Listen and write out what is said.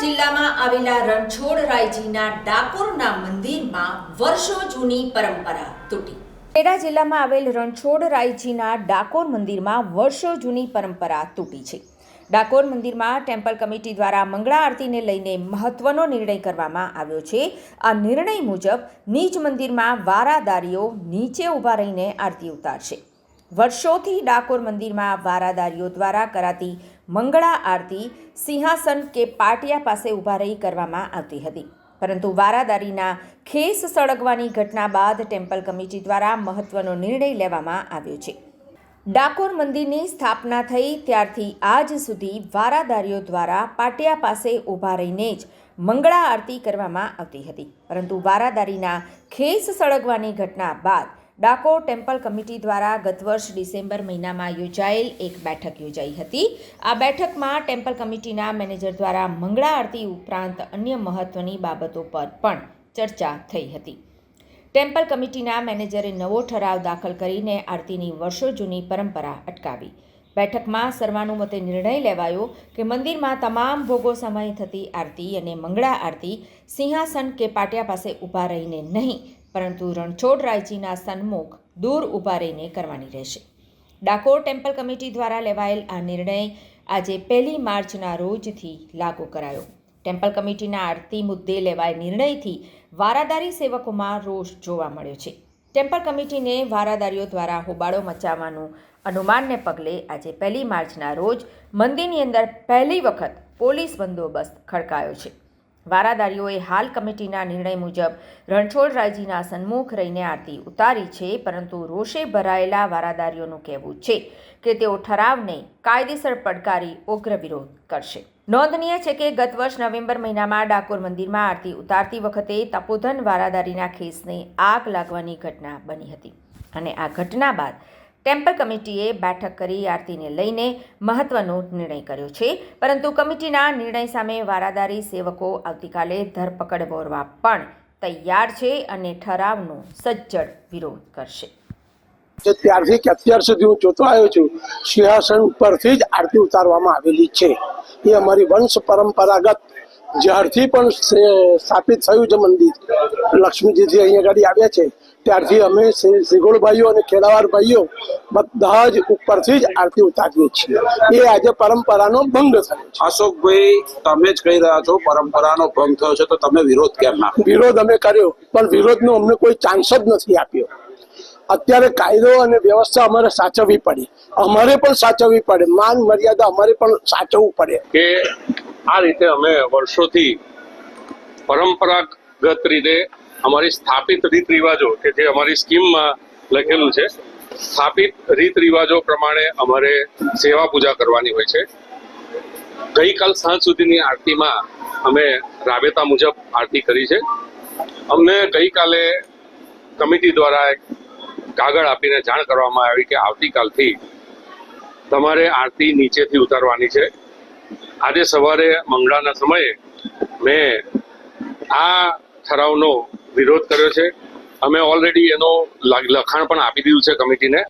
જિલ્લામાં આવેલા રણછોડ રાયજીના ડાકોરના મંદિરમાં વર્ષો જૂની પરંપરા તૂટી. ખેડા જિલ્લામાં આવેલ રણછોડ રાયજીના ડાકોર મંદિરમાં વર્ષો જૂની પરંપરા તૂટી છે. ડાકોર મંદિરમાં ટેમ્પલ કમિટી દ્વારા મંગળા આરતીને લઈને મહત્વનો નિર્ણય કરવામાં આવ્યો છે. આ નિર્ણય મુજબ નીચ મંદિરમાં વારાદારીઓ નીચે ઊભા રહીને આરતી ઉતારશે. વર્ષોથી ડાકોર મંદિરમાં વારાદારીઓ દ્વારા કરાતી મંગળા આરતી સિંહાસન કે પાટિયા પાસે ઊભા રહી કરવામાં આવતી હતી. પરંતુ વારાદારીના ખેસ સળગવાની ઘટના બાદ ટેમ્પલ કમિટી દ્વારા મહત્વનો નિર્ણય લેવામાં આવ્યો છે. ડાકોર મંદિરની સ્થાપના થઈ ત્યારથી આજ સુધી વારાદારીઓ દ્વારા પાટિયા પાસે ઊભા રહીને જ મંગળા આરતી કરવામાં આવતી હતી. પરંતુ વારાદારીના ખેસ સળગવાની ઘટના બાદ ડાકોર ટેમ્પલ કમિટી દ્વારા ગત વર્ષ ડિસેમ્બર મહિનામાં યોજાયેલ એક બેઠક યોજાઈ હતી. આ બેઠકમાં ટેમ્પલ કમિટીના મેનેજર દ્વારા મંગળા આરતી ઉપરાંત અન્ય મહત્વની બાબતો પર પણ ચર્ચા થઈ હતી. ટેમ્પલ કમિટીના મેનેજરે નવો ઠરાવ દાખલ કરીને આરતીની વર્ષો જૂની પરંપરા અટકાવી. બેઠકમાં સર્વાનુમતે નિર્ણય લેવાયો કે મંદિરમાં તમામ ભોગો સમયે થતી આરતી અને મંગળા આરતી સિંહાસન કે પાટિયા પાસે ઊભા રહીને નહીં પરંતુ રણછોડરાયજીના સન્મુખ દૂર ઊભા રહીને કરવાની રહેશે. ડાકોર ટેમ્પલ કમિટી દ્વારા લેવાયેલ આ નિર્ણય આજે પહેલી માર્ચના રોજથી લાગુ કરાયો. ટેમ્પલ કમિટીના આરતી મુદ્દે લેવાય નિર્ણયથી વારાદારી સેવકોમાં રોષ જોવા મળ્યો છે. ટેમ્પલ કમિટીને વારાદારીઓ દ્વારા હોબાળો મચાવવાનું અનુમાનને પગલે આજે પહેલી માર્ચના રોજ મંદિરની અંદર પહેલી વખત પોલીસ બંદોબસ્ત ખડકાયો છે. વારાદારીઓએ હાલ કમિટીના નિર્ણય મુજબ રણછોડરાયજીના સન્મુખ રહીને આરતી ઉતારી છે, પરંતુ રોષે ભરાયેલા વારાદારીઓનું કહેવું છે કે તેઓ ઠરાવને કાયદેસર પડકારી ઉગ્ર વિરોધ કરશે. નોંધનીય છે કે ગત વર્ષ નવેમ્બર મહિનામાં ડાકોર મંદિરમાં આરતી ઉતારતી વખતે તપોધન વારાદારીના ખેસને આગ લાગવાની ઘટના બની હતી અને આ ઘટના બાદ ટેમ્પલ કમિટીએ બેઠક કરી આરતીને લઈને મહત્વનો નિર્ણય કર્યો છે. પરંતુ કમિટીના નિર્ણય સામે વારાદારી સેવકો આવતીકાલે ધરપકડ બોરવા પણ તૈયાર છે અને ઠરાવનો સજ્જડ વિરોધ કરશે. જે ત્યારથી કે અત્યાર સુધી હું જોતો આવ્યો છું, સિંહાસન ઉપરથી જ આરતી ઉતારવામાં આવેલી છે. એ અમારી વંશ પરંપરાગત જ્યારથી પણ સ્થાપિત થયું છે મંદિર. લક્ષ્મીજીથી અહીંયા ગાડી આવ્યા છે. ત્યારથી અમે સિગોળભાઈઓ ભાઈઓ અને ખેડાવાર ભાઈઓ બધા જ ઉપરથી જ આરતી ઉતારીએ છીએ. એ આજે પરંપરાનો ભંગ થયો છે. અશોકભાઈ તમે જ કહી રહ્યા છો પરંપરાનો ભંગ થયો છે તો તમે વિરોધ કેમ ના વિરોધ અમે કર્યો પણ વિરોધનો અમને કોઈ ચાન્સ જ નથી આપ્યો. અત્યારે કાયદો અને વ્યવસ્થા અમારે સાચવવી પડે. અમારે પણ સાચવવી પડે. માન મર્યાદા અમારે પણ સાચવવું પડે. કે આ રીતે અમે વર્ષોથી પરંપરાગત રીતે અમારી સ્થાપિત રીત રિવાજો કે જે અમારી સ્કીમમાં લખેલું છે, સ્થાપિત રીત રિવાજો પ્રમાણે અમારે સેવા પૂજા કરવાની હોય છે. ગઈકાલ સાંજ સુધીની આરતીમાં અમે રાબેતા મુજબ આરતી કરી છે. અમને ગઈકાલે કમિટી દ્વારા એક કાગળ આપીને જાણ કરવામાં આવી કે આવતીકાલથી તમારે આરતી નીચેથી ઉતારવાની છે. આજે સવારે મંગળાના સમયે મેં આ ઠરાવનો વિરોધ કર્યો છે. અમે ઓલરેડી એનો લખાણ પણ આપી દીધું છે કમિટીને.